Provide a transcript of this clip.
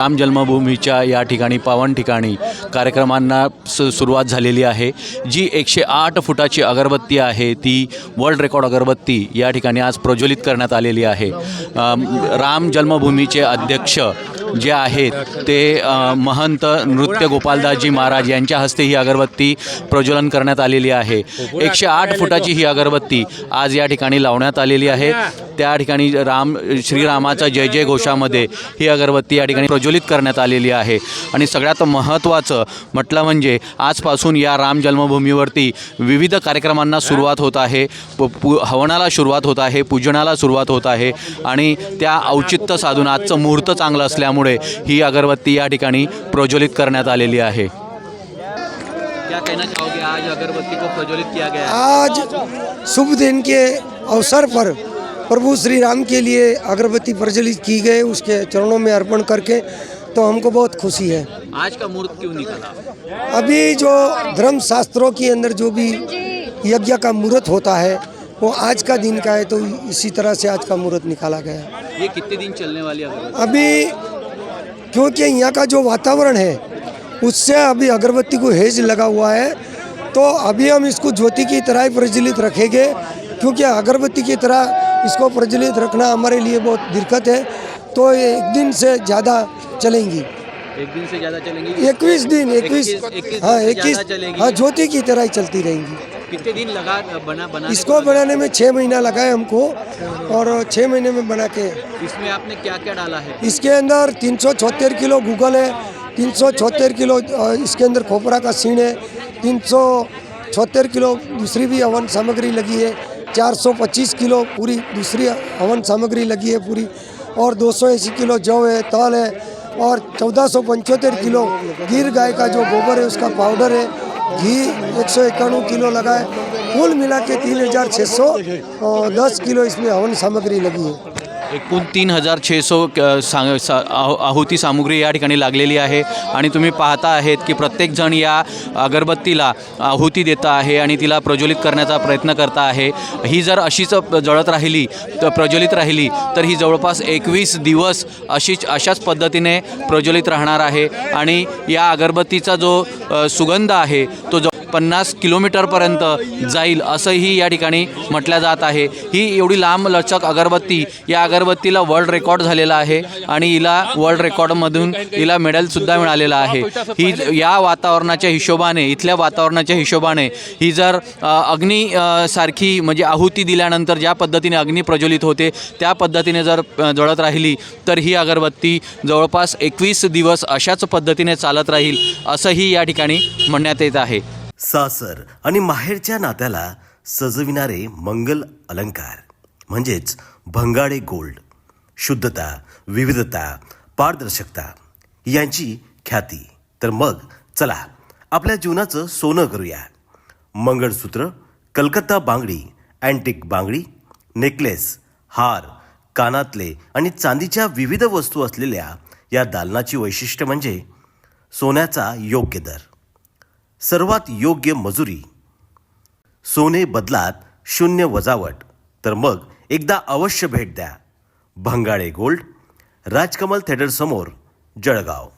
राम जन्मभूमीच्या या ठिकाणी पावन ठिकाणी कार्यक्रमांना सु सुरुवात झालेली आहे. जी एकशे आठ फुटाची अगरबत्ती आहे ती वर्ल्ड रेकॉर्ड अगरबत्ती या ठिकाणी आज प्रज्वलित करण्यात आलेली आहे. राम जन्मभूमीचे अध्यक्ष जे आहेत ते महंत नृत्य गोपालदासजी महाराज यांच्या हस्ते ही अगरबत्ती प्रज्वलन करण्यात आलेली आहे. एकशे आठ फुटाची ही अगरबत्ती आज या ठिकाणी लावण्यात आलेली आहे. त्या ठिकाणी राम श्रीरामाचा जय जय घोषामध्ये ही अगरबत्ती या ठिकाणी प्रज्वलित करण्यात आलेली आहे. आणि सगळ्यात महत्त्वाचं म्हटलं म्हणजे आजपासून या राम जन्मभूमीवरती विविध कार्यक्रमांना सुरुवात होत आहे. पु पु हवनाला सुरुवात होत आहे पूजनाला सुरुवात होत आहे आणि त्या औचित्य साधून आजचं मुहूर्त चांगलं असल्यामुळे ही अगरबत्ती या ठिकाणी प्रज्वलित करण्यात आलेली आहे. क्या कहना चाहोगे? आज अगरबत्ती को प्रज्वलित किया गया आज शुभ दिन के अवसर पर प्रभु श्री राम के लिए अगरबत्ती प्रज्वलित की गई उसके चरणों में अर्पण करके तो हमको बहुत खुशी है। आज का मुहूर्त क्यों निकला अभी जो धर्म शास्त्रों के अंदर जो भी यज्ञ का मुहूर्त होता है वो आज का दिन का है तो इसी तरह से आज का मुहूर्त निकाला गया ये कितने दिन चलने वाली अगरबत्ती? अभी क्योंकि यहाँ का जो वातावरण है उससे अभी अगरबत्ती को हेज लगा हुआ है तो अभी हम इसको ज्योति की तरह ही प्रज्वलित रखेंगे क्योंकि अगरबत्ती की तरह इसको प्रज्वलित रखना हमारे लिए बहुत दिक्कत है। तो ये एक दिन से ज़्यादा चलेंगी। एक दिन से ज़्यादा चलेंगी? इक्कीस दिन इक्कीस हाँ इक्कीस हाँ ज्योति की तरह ही चलती रहेंगी। कितने दिन लगा बना बना इसको बनाने में छः महीना लगा है हमको और छः महीने में बना के। इसमें आपने क्या क्या डाला है? इसके अंदर तीन किलो गूगल है तीन किलो इसके अंदर खोपरा का सीण है तीन किलो दूसरी भी हवन सामग्री लगी है चार सौ पच्चीस किलो पूरी दूसरी हवन सामग्री लगी है पूरी और दो सौ अस्सी किलो जौ है तल है और चौदह किलो गिर गाय का जो गोबर है उसका पाउडर है। घी एक सौ इक्यानवे किलो लगा है। कुल मिला के तीन हज़ार छः सौ दस किलो इसमें हवन सामग्री लगी है। एकूण तीन हजार छे सौ सांग सा आहुती सामुग्री या ठिकाणी लागलेली आहे. आणि तुम्ही पाहता आहेत की प्रत्येकजण या अगरबत्तीला आहुती देता आहे आणि तिला प्रज्वलित करण्याचा प्रयत्न करता आहे. ही जर अशीच जळत राहिली तर प्रज्वलित राहिली तर ही जवळपास एकवीस दिवस अशीच अशाच पद्धतीने प्रज्वलित राहणार आहे. आणि या अगरबत्तीचा जो सुगंध आहे तो जो पन्नास किलोमीटरपर्यंत जाईल असंही या ठिकाणी म्हटलं जात आहे. ही एवढी लांब लचक अगरबत्ती या अगरबत्तीला वर्ल्ड रेकॉर्ड झालेला आहे आणि हिला वर्ल्ड रेकॉर्डमधून हिला मेडलसुद्धा मिळालेलं आहे. ही या वातावरणाच्या हिशोबाने इथल्या वातावरणाच्या हिशोबाने ही जर अग्नी सारखी म्हणजे आहुती दिल्यानंतर ज्या पद्धतीने अग्नी प्रज्वलित होते त्या पद्धतीने जर जळत राहिली तर ही अगरबत्ती जवळपास एकवीस दिवस अशाच पद्धतीने चालत राहील असंही या ठिकाणी म्हणण्यात येत आहे. सासर आणि माहेरच्या नात्याला सजविणारे मंगल अलंकार म्हणजेच भंगाडे गोल्ड शुद्धता विविधता पारदर्शकता यांची ख्याती. तर मग चला आपल्या जीवनाचं सोनं करूया. मंगळसूत्र कलकत्ता बांगडी अँटिक बांगडी नेकलेस हार कानातले आणि चांदीच्या विविध वस्तू असलेल्या या दालनाची वैशिष्ट्य म्हणजे सोन्याचा योग्य दर. सर्वात योग्य मजुरी. सोने बदलात शून्य वजावट. तर मग एकदा अवश्य भेट द्या. भंगाळे गोल्ड राजकमल थिएटर समोर जळगाव.